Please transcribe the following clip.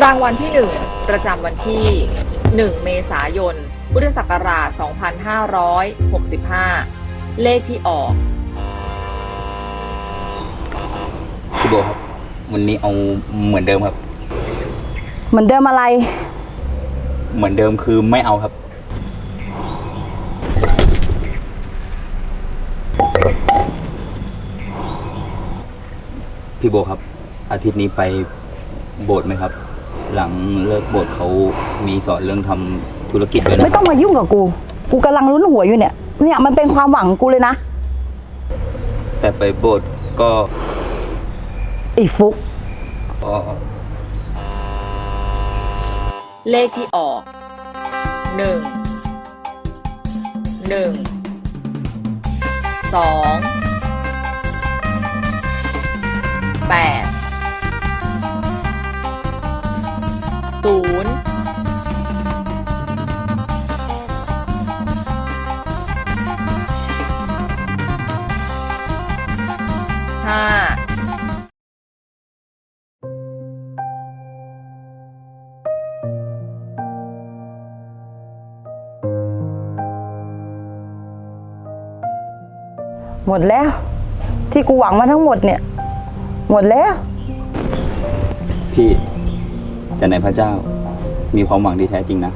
รางวัลที่ 1 ประจำวันที่ 1 เมษายน พุทธศักราช 2565 เลขที่ออกพี่โบครับ วันนี้เอาเหมือนเดิมครับ เหมือนเดิมอะไร เหมือนเดิมคือไม่เอาครับ พี่โบครับ อาทิตย์นี้ไปโบสถ์ไหมครับ หลังเลิกโบสถ์เขามีสอนเรื่องทำธุรกิจด้วยนะไม่ต้องมายุ่งกับกู กูกำลังลุ้นหัวยอยู่เนี่ย เนี่ยมันเป็นความหวังของกูเลยนะ แต่ไปโบสถ์ก็ไอีฟุก ก็เลขที่ออก1 1 2 8 0ห้าหมดแล้ว ที่กูหวังมาทั้งหมดเนี่ย หมดแล้ว พี่ แต่ในพระเจ้ามีความหวังที่แท้จริงนะ